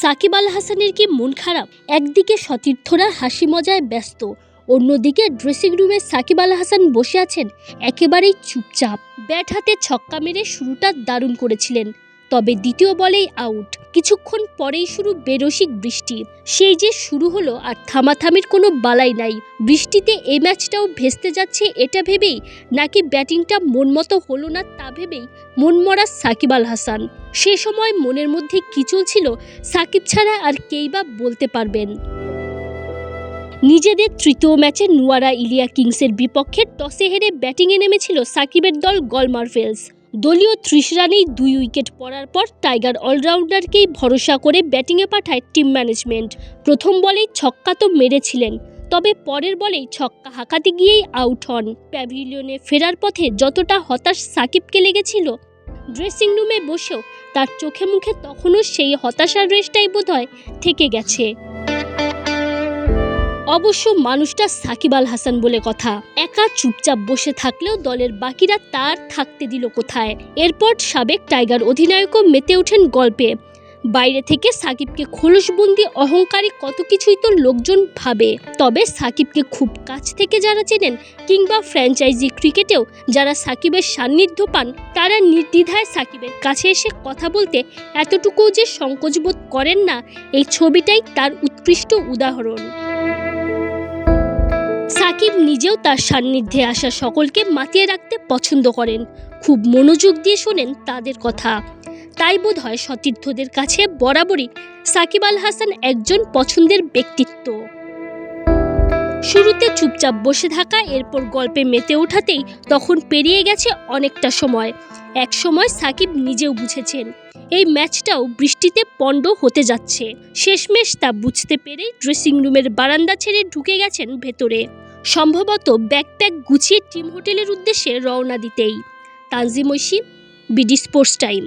সাকিব আল হাসানের কি মন খারাপ? একদিকে সতীর্থরা হাসি মজায় ব্যস্ত, অন্যদিকে ড্রেসিং রুমে সাকিব আল হাসান বসে আছেন, একেবারেই চুপচাপ। ব্যাট হাতে ছক্কা মেরে শুরুটা দারুণ করেছিলেন। তবে দ্বিতীয় বলেই আউট কিছুক্ষণ পরেই শুরু বেরসিক বৃষ্টি। সেই যে শুরু হলো আর থামাথামির কোনো বালাই নাই। বৃষ্টিতে এই ম্যাচটাও ভেস্তে যাচ্ছে এটা ভেবেই, নাকি ব্যাটিংটা মন মতো হলো না তা ভেবেই মনমরা সাকিব আল হাসান। সে সময় মনের মধ্যে কি চলছিল সাকিব ছাড়া আর কেই বা বলতে পারবেন। নিজেদের তৃতীয় ম্যাচে নুয়ারা ইলিয়া কিংসের বিপক্ষে টসে হেরে ব্যাটিংয়ে নেমেছিল সাকিবের দল গল মার্ভেলস দলীয় ত্রিশ রানেই দুই উইকেট পড়ার পর টাইগার অলরাউন্ডারকেই ভরসা করে ব্যাটিংয়ে পাঠায় টিম ম্যানেজমেন্ট। প্রথম বলেই ছক্কা তো মেরেছিলেন, তবে পরের বলেই ছক্কা হাঁকাতে গিয়েই আউট হন। প্যাভিলিয়নে ফেরার পথে যতটা হতাশ সাকিবকে লেগেছিল, ড্রেসিং রুমে বসেও তার চোখে মুখে তখনও সেই হতাশার রেশটাই বোধহয় থেকে গেছে। অবশ্য মানুষটা সাকিব আল হাসান বলে কথা। একা চুপচাপ বসে থাকলেও দলের বাকিরা তার থাকতে দিল কোথায়? এরপর সাবেক টাইগার অধিনায়কও মেতে ওঠেন গল্পে। বাইরে থেকে সাকিবকে খোলসবন্দি, অহংকারী কত কিছুই তো লোকজন ভাবে। তবে সাকিবকে খুব কাছ থেকে যারা চেনেন কিংবা ফ্র্যাঞ্চাইজি ক্রিকেটেও যারা সাকিবের সান্নিধ্য পান, তারা নির্দ্বিধায় সাকিবের কাছে এসে কথা বলতে এতটুকুও যে সংকোচবোধ করেন না, এই ছবিটাই তার উৎকৃষ্ট উদাহরণ। সাকিব নিজেও তার সান্নিধ্যে আসা সকলকে মাতিয়ে রাখতে পছন্দ করেন। খুব মনোযোগ দিয়ে শোনেন তাদের কথা। তাই বোধ হয় সতীর্থদের কাছে বরাবরই সাকিব আল হাসান একজন পছন্দের ব্যক্তিত্ব। শুরুতে চুপচাপ বসে থাকা, এরপর গল্পে মেতে ওঠাতেই তখন পেরিয়ে গেছে অনেকটা সময়। এক সময় সাকিব নিজেও বুঝেছেন, এই ম্যাচটাও বৃষ্টিতে পণ্ড হতে যাচ্ছে। শেষমেশ তা বুঝতে পেরে ড্রেসিং রুমের বারান্দা ছেড়ে ঢুকে গেছেন ভেতরে। সম্ভবত ব্যাকপ্যাক গুছিয়ে টিম হোটেলের উদ্দেশ্যে রওনা দিতেই। Tanzim Oishi, BD sports time.